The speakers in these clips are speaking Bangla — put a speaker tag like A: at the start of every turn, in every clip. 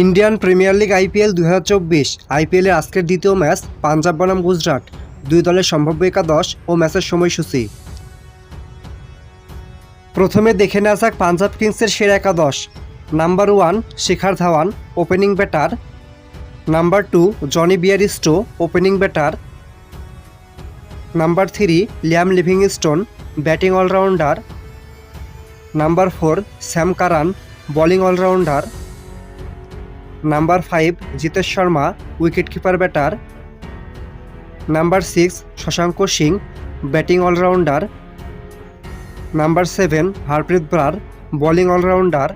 A: ইন্ডিয়ান প্রিমিয়ার লিগ আইপিএল দুই হাজার চব্বিশ। আইপিএলের আজকের দ্বিতীয় ম্যাচ পাঞ্জাব বনাম গুজরাট। দুই দলের সম্ভাব্য একাদশ ও ম্যাচের সময়সূচি। প্রথমে দেখে নেওয়া যাক পাঞ্জাব কিংসের সেরা একাদশ। Number one Shikhar Dhawan, opening batter. Number two Jonny Bairstow, opening batter. Number three Liam Livingstone, batting allrounder. Number four Sam Curran, bowling allrounder. Number five, Jitesh Sharma, wicket keeper, batter. Number six, Shashank Singh, batting allrounder. Number seven, Harpreet Brar, bowling allrounder.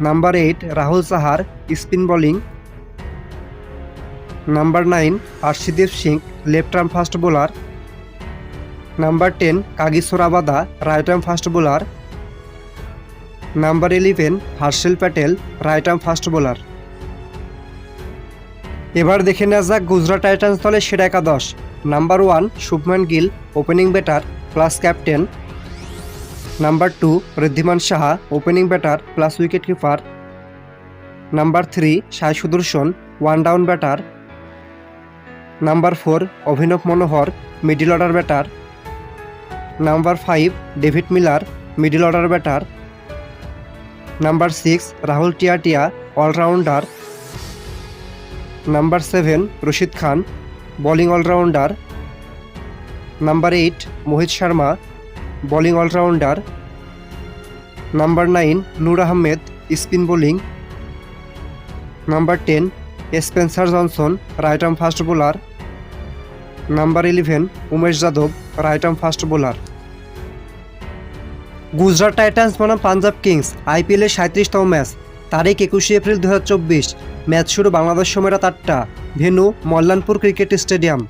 A: Number eight, Rahul Chahar, spin bowling. Number nine, Arshdeep Singh, left arm fast bowler. Number ten Kagiso Rabada right arm fast bowler. Number eleven Harshal Patel, right arm fast bowler. এবার দেখে নেওয়া যাক গুজরাট টাইটান্স দলের সেরা একাদশ। Number one Shubman Gill opening batter plus captain number two Wriddhiman Saha opening batter plus wicket keeper number three Sai Sudharsan one down batter number four Abhinav Manohar middle order batter number five David Miller middle order batter number six, Rahul Tewatia, allrounder. Number seven, Rashid Khan, bowling allrounder. Number eight, Mohit Sharma, bowling allrounder. Number nine, Noor Ahmad, spin bowling. Number ten, Spencer Johnson, right arm fast bowler. Number eleven, Umesh Yadav, right arm fast bowler. Gujarat Titans বনাম পাঞ্জাব কিংস আইপিএলের সাঁত্রিশতম ম্যাচ, তারিখ একুশে এপ্রিল দু হাজার চব্বিশ। ম্যাচ শুরু বাংলাদেশ সময় রাত আটটা। Venue Mullanpur cricket stadium.